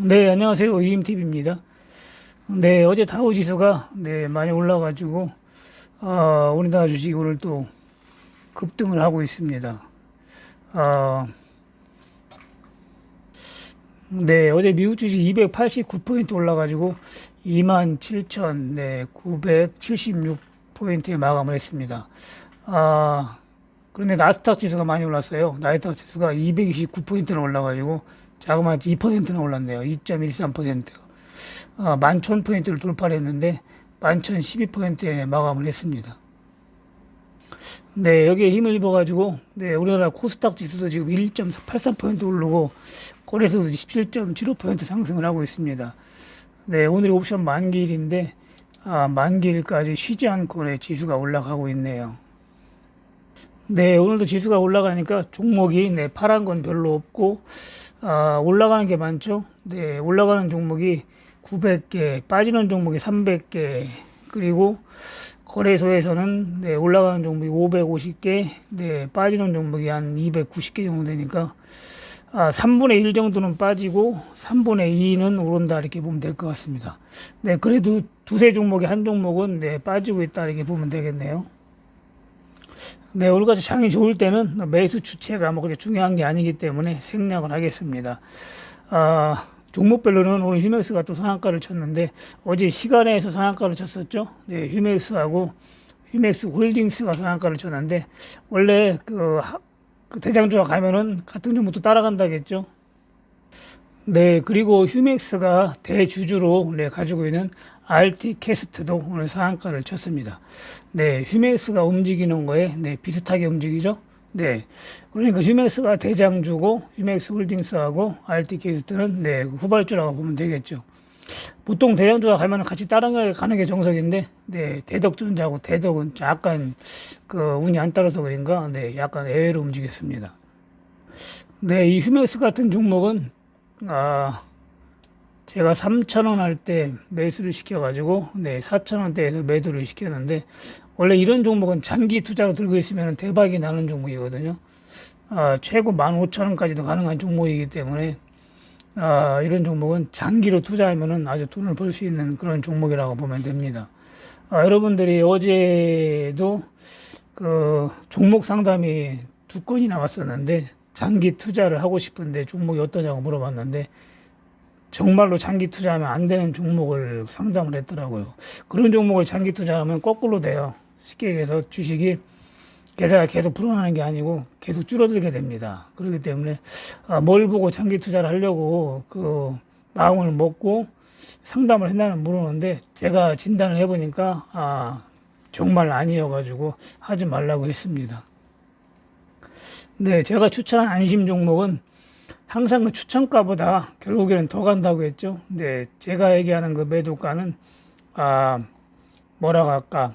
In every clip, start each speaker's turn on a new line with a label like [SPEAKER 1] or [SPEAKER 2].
[SPEAKER 1] 네, 안녕하세요. 이임TV입니다. 네, 어제 다우 지수가 네, 많이 올라가지고 어, 우리나라 주식이 오늘 또 급등을 하고 있습니다. 어, 네, 어제 미국 주식 289포인트 올라가지고 27,976포인트에 마감을 했습니다. 아, 그런데 나스닥 지수가 많이 올랐어요. 나스닥 지수가 229포인트나 올라가지고 자그마치 2%나 올랐네요. 2.13%. 아, 11,000포인트를 돌파를 했는데 11,012포인트에 마감을 했습니다. 네, 여기에 힘을 입어가지고, 네, 우리나라 코스닥 지수도 지금 1.83포인트 오르고, 거래소도 17.75포인트 상승을 하고 있습니다. 네, 오늘이 옵션 만기일인데, 아, 만기일까지 쉬지 않고 네, 지수가 올라가고 있네요. 네, 오늘도 지수가 올라가니까 종목이, 네, 파란 건 별로 없고, 아, 올라가는 게 많죠. 네, 올라가는 종목이 900개, 빠지는 종목이 300개, 그리고 거래소에서는 네, 올라가는 종목이 550개, 네, 빠지는 종목이 한 290개 정도 되니까 아, 3분의 1 정도는 빠지고 3분의 2는 오른다 이렇게 보면 될 것 같습니다. 네, 그래도 두세 종목이 한 종목은 네, 빠지고 있다 이렇게 보면 되겠네요. 네, 오늘같이 장이 좋을 때는 매수 주체가 뭐 그렇게 중요한 게 아니기 때문에 생략을 하겠습니다. 아, 종목별로는 오늘 휴맥스가 또 상한가를 쳤는데 어제 시간에서 상한가를 쳤었죠. 네, 휴맥스하고 휴맥스 홀딩스가 상한가를 쳤는데 원래 그, 하- 그 대장주가 가면은 같은 종목도 따라간다겠죠. 네, 그리고 휴맥스가 대주주로 네, 가지고 있는 RT 캐스트도 오늘 상한가를 쳤습니다. 네, 휴맥스가 움직이는 거에 네, 비슷하게 움직이죠. 네, 그러니까 휴맥스가 대장주고 휴맥스 홀딩스하고 RT 캐스트는 네, 후발주라고 보면 되겠죠. 보통 대장주가 가면 같이 따라가는 게 정석인데, 네, 대덕전자하고 대덕은 약간 그 운이 안 따라서 그런가, 네, 약간 애외로 움직였습니다. 네, 이 휴맥스 같은 종목은 아, 제가 3,000원 할 때 매수를 시켜가지고, 네, 4,000원대에서 매도를 시켰는데, 원래 이런 종목은 장기 투자로 들고 있으면 대박이 나는 종목이거든요. 아, 최고 15,000원까지도 가능한 종목이기 때문에, 아, 이런 종목은 장기로 투자하면은 아주 돈을 벌 수 있는 그런 종목이라고 보면 됩니다. 아, 여러분들이 어제도 그 종목 상담이 두 건이 나왔었는데, 장기 투자를 하고 싶은데 종목이 어떠냐고 물어봤는데, 정말로 장기 투자하면 안 되는 종목을 상담을 했더라고요. 그런 종목을 장기 투자하면 거꾸로 돼요. 쉽게 얘기해서 주식이 계좌가 계속 불어나는 게 아니고 계속 줄어들게 됩니다. 그렇기 때문에 아, 뭘 보고 장기 투자를 하려고 그 마음을 먹고 상담을 했나는 모르는데 제가 진단을 해보니까 아 정말 아니어가지고 하지 말라고 했습니다. 네, 제가 추천한 안심 종목은 항상 그 추천가보다 결국에는 더 간다고 했죠. 근데 제가 얘기하는 그 매도가는 아 뭐라고 할까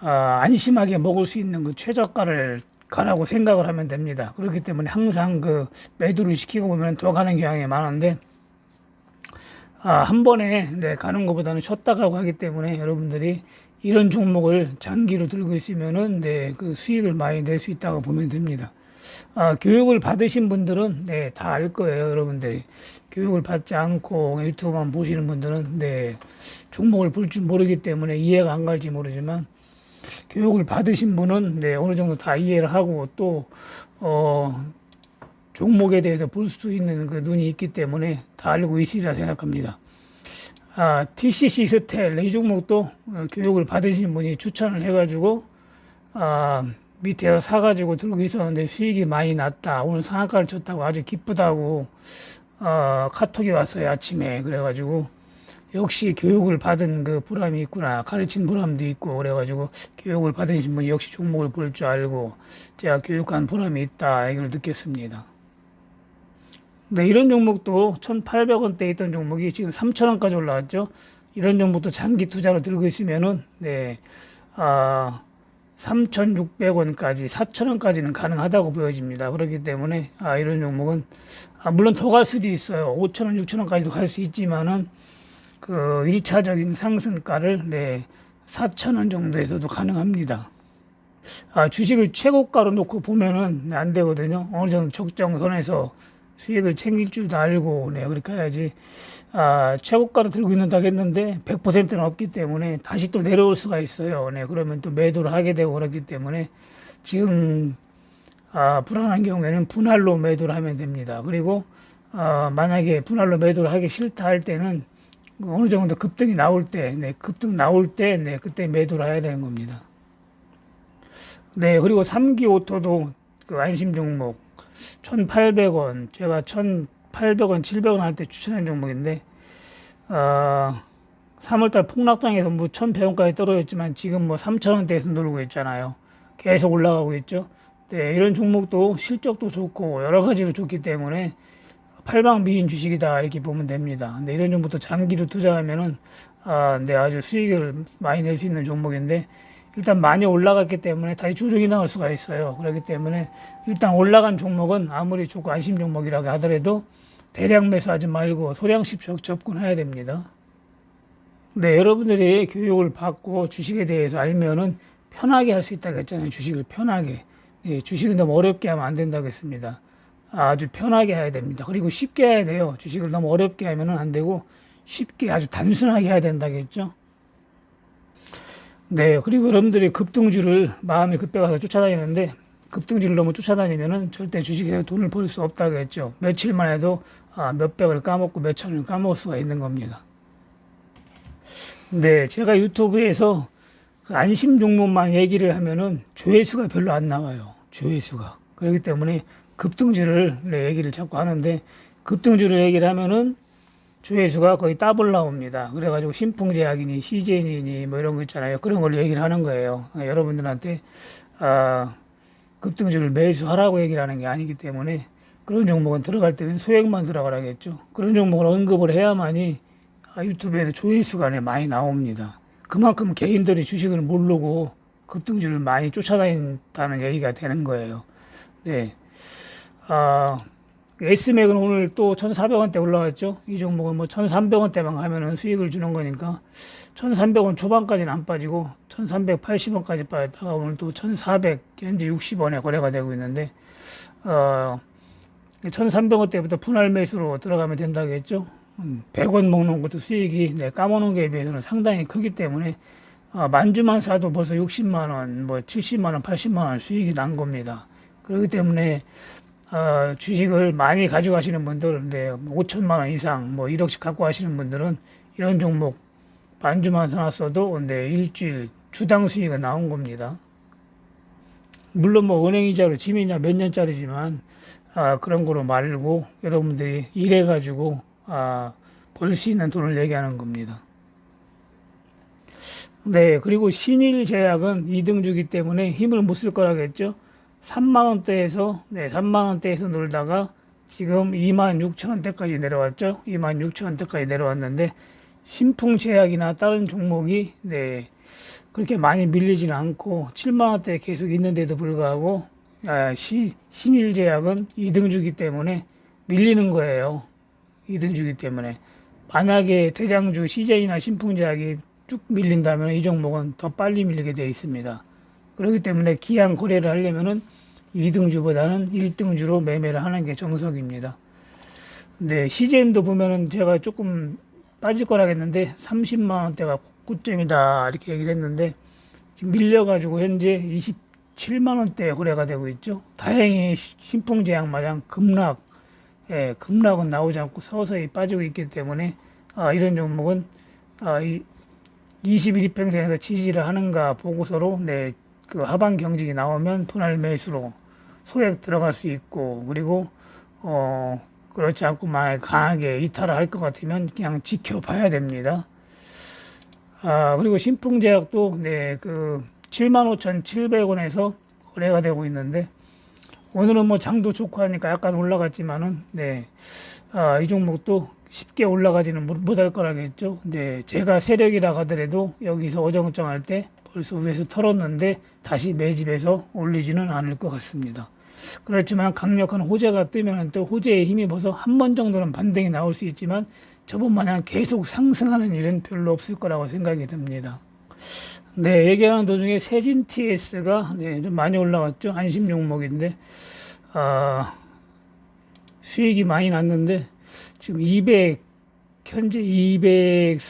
[SPEAKER 1] 아, 안심하게 먹을 수 있는 그 최저가를 가라고 생각을 하면 됩니다. 그렇기 때문에 항상 그 매도를 시키고 보면 더 가는 경향이 많은데 아, 한 번에 네, 가는 것보다는 쉬었다가 가기 때문에 여러분들이 이런 종목을 장기로 들고 있으면은 네, 그 수익을 많이 낼 수 있다고 보면 됩니다. 아, 교육을 받으신 분들은 네, 다 알 거예요, 여러분들이. 교육을 받지 않고 유튜브만 보시는 분들은 네, 종목을 볼 줄 모르기 때문에 이해가 안 갈지 모르지만 교육을 받으신 분은 네, 어느 정도 다 이해를 하고 또 어, 종목에 대해서 볼 수 있는 그 눈이 있기 때문에 다 알고 있으리라 생각합니다. 아, TCC 스텔 이 종목도 어, 교육을 받으신 분이 추천을 해가지고 아, 밑에서 사가지고 들고 있었는데 수익이 많이 났다. 오늘 상한가를 쳤다고 아주 기쁘다고 어, 카톡이 왔어요 아침에 그래가지고 역시 교육을 받은 그 보람이 있구나 가르친 보람도 있고 그래가지고 교육을 받으신 분이 역시 종목을 볼 줄 알고 제가 교육한 보람이 있다 이걸 느꼈습니다. 네, 이런 종목도 1,800원대 있던 종목이 지금 3,000원까지 올라왔죠. 이런 종목도 장기 투자로 들고 있으면은 네, 아 3,600원까지 4,000원까지는 가능하다고 보여집니다. 그렇기 때문에 아, 이런 종목은 아, 물론 더 갈 수도 있어요. 5,000원, 6,000원까지도 갈 수 있지만은 그 1차적인 상승가를 네, 4,000원 정도에서도 가능합니다. 아, 주식을 최고가로 놓고 보면은 안 되거든요. 어느 정도 적정선에서 수익을 챙길 줄도 알고 네 그렇게 해야지 아 최고가를 들고 있는다고 했는데 100%는 없기 때문에 다시 또 내려올 수가 있어요. 네 그러면 또 매도를 하게 되고 그렇기 때문에 지금 아 불안한 경우에는 분할로 매도를 하면 됩니다. 그리고 아 만약에 분할로 매도를 하기 싫다 할 때는 어느 정도 급등이 나올 때, 네, 급등 나올 때, 네, 그때 매도를 해야 되는 겁니다. 네, 그리고 3기 오토도 그 안심 종목 1,800원, 제가 1,800원, 700원 할 때 추천한 종목인데, 어, 3월달 폭락장에서 뭐 1,100원까지 떨어졌지만 지금 뭐 3,000원대에서 놀고 있잖아요. 계속 올라가고 있죠. 네, 이런 종목도 실적도 좋고 여러 가지로 좋기 때문에 팔방 미인 주식이다 이렇게 보면 됩니다. 근데 이런 종목도 장기로 투자하면은 아, 네, 아주 수익을 많이 낼 수 있는 종목인데 일단 많이 올라갔기 때문에 다시 조정이 나올 수가 있어요. 그렇기 때문에 일단 올라간 종목은 아무리 좋고 안심 종목이라고 하더라도 대량 매수하지 말고 소량씩 접- 접근해야 됩니다. 네, 여러분들이 교육을 받고 주식에 대해서 알면은 편하게 할 수 있다고 했잖아요. 주식을 편하게. 예, 주식을 너무 어렵게 하면 안 된다고 했습니다. 아주 편하게 해야 됩니다. 그리고 쉽게 해야 돼요. 주식을 너무 어렵게 하면은 안 되고 쉽게 아주 단순하게 해야 된다겠죠. 네, 그리고 여러분들이 급등주를 마음이 급해가서 쫓아다니는데 급등주를 너무 쫓아다니면은 절대 주식에서 돈을 벌 수 없다고 했죠. 며칠만 해도 아, 몇 백을 까먹고 몇 천을 까먹을 수가 있는 겁니다. 네, 제가 유튜브에서 그 안심 종목만 얘기를 하면은 조회수가 별로 안 나와요. 조회수가. 그렇기 때문에 급등주를 네, 얘기를 자꾸 하는데 급등주를 얘기를 하면은 조회수가 거의 따블 나옵니다. 그래가지고 신풍제약이니 CJ니 뭐 이런 거 있잖아요. 그런 걸 얘기를 하는 거예요. 아, 여러분들한테 아, 급등주를 매수하라고 얘기를 하는 게 아니기 때문에 그런 종목은 들어갈 때는 소액만 들어가라겠죠. 그런 종목을 언급을 해야만이 아, 유튜브에서 조회수가 네, 많이 나옵니다. 그만큼 개인들이 주식을 모르고 급등주를 많이 쫓아다닌다는 얘기가 되는 거예요. 네. 아, S맥은 오늘 또 1,400원대 올라왔죠. 이 종목은 뭐 1,300원대만 가면은 수익을 주는 거니까 1,300원 초반까지는 안 빠지고 1,380원까지 빠졌다가 오늘 또 1,400 현재 60원에 거래가 되고 있는데 어 1,300원대부터 분할 매수로 들어가면 된다겠죠. 음, 100원 먹는 것도 수익이 내 까먹는 거에 비해서는 상당히 크기 때문에 아, 만주만 사도 벌써 60만 원, 뭐 70만 원, 80만 원 수익이 난 겁니다. 그렇기 때문에 어, 주식을 많이 가져가시는 분들, 네, 5천만 원 이상, 뭐 1억씩 갖고 하시는 분들은 이런 종목 반주만 사놨어도 네, 일주일 주당 수익이 나온 겁니다. 물론 뭐 은행 이자로 지면이냐 몇 년짜리지만 아, 그런 거로 말고 여러분들이 일해 가지고 아, 벌 수 있는 돈을 얘기하는 겁니다. 네, 그리고 신일 제약은 2등주기 때문에 힘을 못 쓸 거라겠죠. 3만 원대에서 네, 3만 원대에서 놀다가 지금 2만 6천 원대까지 내려왔죠. 2만 6천 원대까지 내려왔는데 신풍 제약이나 다른 종목이 네, 그렇게 많이 밀리지는 않고 7만 원대 계속 있는데도 불구하고 아, 시, 신일 제약은 2등주기 때문에 밀리는 거예요. 2등주기 때문에 만약에 대장주 CJ나 신풍제약이 쭉 밀린다면 이 종목은 더 빨리 밀리게 되어 있습니다. 그렇기 때문에 기한 거래를 하려면은 2등주보다는 1등주로 매매를 하는 게 정석입니다. 네, 시젠도 보면은 제가 조금 빠질 거라겠는데 30만 원대가 고점이다 이렇게 얘기를 했는데 지금 밀려가지고 현재 27만 원대 거래가 되고 있죠. 다행히 시- 신풍제약 마냥 급락, 예, 급락은 나오지 않고 서서히 빠지고 있기 때문에 아, 이런 종목은 아, 이 21평생에서 지지를 하는가 보고서로 네, 그 하반 경직이 나오면 분할 매수로 소액 들어갈 수 있고 그리고 어 그렇지 않고 만약 강하게 이탈을 할 것 같으면 그냥 지켜봐야 됩니다. 아 그리고 신풍제약도 네그 75,700원에서 거래가 되고 있는데 오늘은 뭐 장도 좋고 하니까 약간 올라갔지만은 네이 종목도 쉽게 올라가지는 못- 못할 거라겠죠. 네 제가 세력이라 하더라도 여기서 어정쩡할 때 벌써 위에서 털었는데 다시 매집해서 올리지는 않을 것 같습니다. 그렇지만 강력한 호재가 뜨면 또 호재에 힘입어서 한번 정도는 반등이 나올 수 있지만 저번 마냥 계속 상승하는 일은 별로 없을 거라고 생각이 듭니다. 네, 얘기하는 도중에 세진 TS가 네, 좀 많이 올라왔죠. 안심 종목인데 아, 수익이 많이 났는데 지금 200 현재 200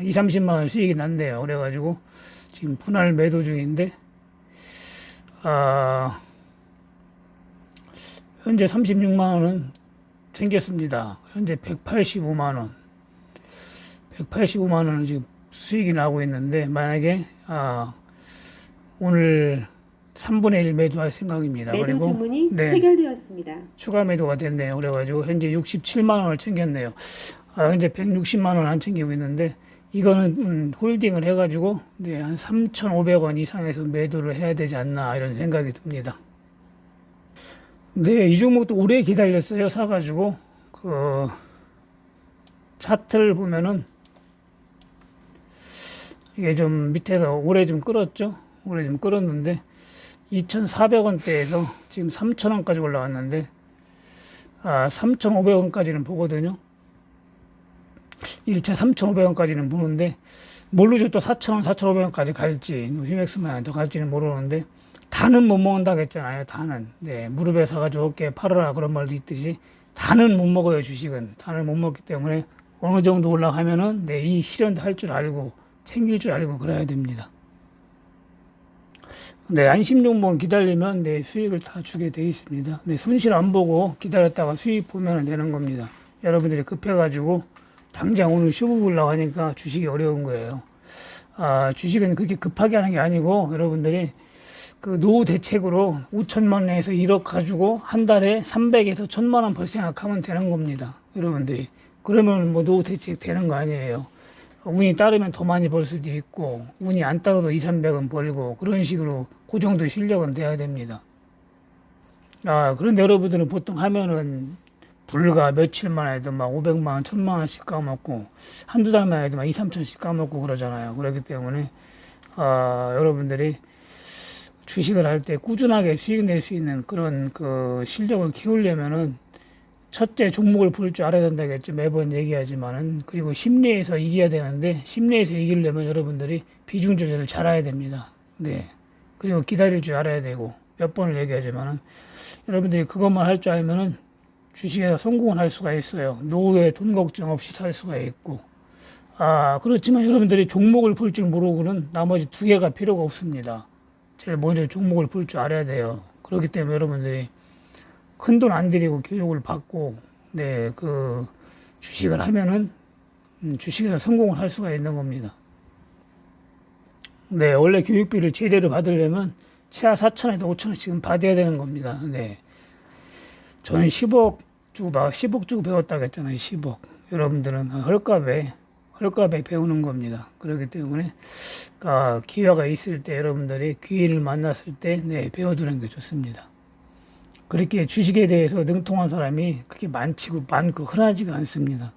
[SPEAKER 1] 2, 30만 원 수익이 났네요. 그래가지고 지금 분할 매도 중인데 아 현재 36만 원은 챙겼습니다. 현재 185만 원 185만 원은 지금 수익이 나고 있는데 만약에 아 오늘 3분의 1 매도할 생각입니다.
[SPEAKER 2] 매도
[SPEAKER 1] 그리고
[SPEAKER 2] 주문이
[SPEAKER 1] 네.
[SPEAKER 2] 체결되었습니다.
[SPEAKER 1] 추가 매도가 됐네요. 그래가지고 현재 67만 원을 챙겼네요. 아, 현재 160만 원 안 챙기고 있는데 이거는 음, 홀딩을 해가지고 네, 한 3,500원 이상에서 매도를 해야 되지 않나 이런 생각이 듭니다. 네, 이 종목도 오래 기다렸어요. 사가지고 그 차트를 보면은 이게 좀 밑에서 오래 좀 끌었죠. 오래 좀 끌었는데 2,400원대에서 지금 3,000원까지 올라왔는데 아, 3,500원까지는 보거든요. 1차 3,500원까지는 보는데 모르죠. 또 4,000원, 4,500원까지 갈지 휴맥스만 더 갈지는 모르는데 다는 못 먹는다고 했잖아요. 다는. 네, 무릎에 사가지고 어깨에 팔아라 그런 말도 있듯이 다는 못 먹어요. 주식은. 다는 못 먹기 때문에 어느 정도 올라가면은 네, 이 실현도 할 줄 알고 챙길 줄 알고 그래야 됩니다. 네, 안심용봉 기다리면 네, 수익을 다 주게 돼 있습니다. 네, 손실 안 보고 기다렸다가 수익 보면 되는 겁니다. 여러분들이 급해가지고 당장 오늘 슈브 올라가니까 주식이 어려운 거예요. 아, 주식은 그렇게 급하게 하는 게 아니고 여러분들이 그 노후 대책으로 5천만 원에서 1억 가지고 한 달에 300에서 1000만 원 벌 생각하면 되는 겁니다. 여러분들이. 그러면 뭐 노후 대책 되는 거 아니에요. 운이 따르면 더 많이 벌 수도 있고 운이 안 따라도 2, 300은 벌고 그런 식으로 그 정도 실력은 돼야 됩니다. 아, 그런데 여러분들은 보통 하면은 불과 며칠만 해도 막 500만 원, 1000만 원씩 까먹고 한두 달만 해도 막 2, 3천씩 까먹고 그러잖아요. 그렇기 때문에 아, 여러분들이 주식을 할 때 꾸준하게 수익 낼 수 있는 그런 그 실력을 키우려면은 첫째 종목을 볼줄 알아야 된다겠죠. 매번 얘기하지만은 그리고 심리에서 이겨야 되는데 심리에서 이기려면 여러분들이 비중 조절을 잘해야 됩니다. 네. 그리고 기다릴 줄 알아야 되고 몇 번을 얘기하지만은 여러분들이 그것만 할 줄 알면은 주식에서 성공을 할 수가 있어요. 노후에 돈 걱정 없이 살 수가 있고. 아, 그렇지만 여러분들이 종목을 볼 줄 모르고는 나머지 두 개가 필요가 없습니다. 제일 먼저 종목을 볼 줄 알아야 돼요. 그렇기 때문에 여러분들이 큰 돈 안 들이고 교육을 받고, 네, 그 주식을 하면은 음, 주식에서 성공을 할 수가 있는 겁니다. 네, 원래 교육비를 제대로 받으려면 최하 4천에서 5천원씩은 받아야 되는 겁니다. 네. 저는 10억 주고 막 10억 주고 배웠다고 했잖아요. 10억. 여러분들은 헐값에 헐값에 배우는 겁니다. 그렇기 때문에 아, 기회가 있을 때 여러분들이 기회를 만났을 때 네, 배워두는 게 좋습니다. 그렇게 주식에 대해서 능통한 사람이 그렇게 많지고 많고 흔하지가 않습니다.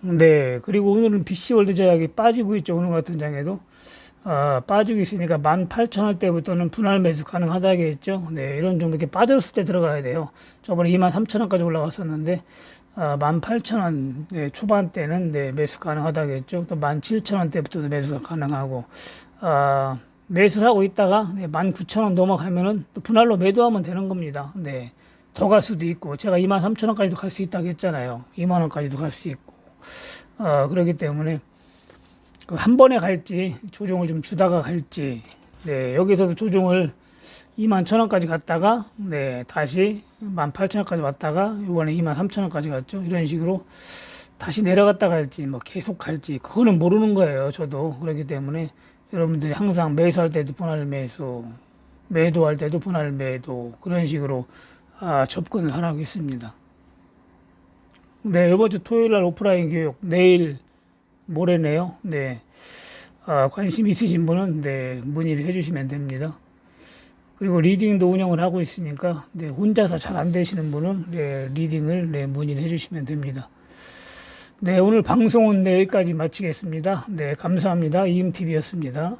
[SPEAKER 1] 네, 그리고 오늘은 BC월드 제약이 빠지고 있죠. 오늘 같은 장에도. 아, 빠지고 있으니까 18,000원대부터는 분할 매수 가능하다겠죠. 네, 이런 좀 이렇게 빠졌을 때 들어가야 돼요. 저번에 23,000원까지 올라갔었는데, 아, 18,000원 네, 초반대는 네, 매수 가능하다겠죠. 또 17,000원대부터도 매수가 가능하고, 아, 매수를 하고 있다가 네, 19,000원 넘어가면은 또 분할로 매도하면 되는 겁니다. 네. 더 갈 수도 있고, 제가 23,000원까지도 갈 수 있다고 했잖아요. 2만 원까지도 갈 수 있고. 아, 그렇기 때문에, 그 한 번에 갈지 조정을 좀 주다가 갈지 네 여기서도 조정을 2만 천 원까지 갔다가 네 다시 1만 8천 원까지 왔다가 이번에 2만 3천 원까지 갔죠 이런 식으로 다시 내려갔다 갈지 뭐 계속 갈지 그거는 모르는 거예요 저도 그렇기 때문에 여러분들이 항상 매수할 때도 분할 매수 매도할 때도 분할 매도 그런 식으로 아, 접근을 하라고 했습니다 네 이번 주 토요일 날 오프라인 교육 내일 모레네요. 네. 아, 관심 있으신 분은 네, 문의를 해 주시면 됩니다. 그리고 리딩도 운영을 하고 있으니까 네, 혼자서 잘 안 되시는 분은 네, 리딩을 네, 문의를 해주시면 됩니다. 네, 오늘 방송은 네, 여기까지 마치겠습니다. 네, 감사합니다. 이음TV였습니다.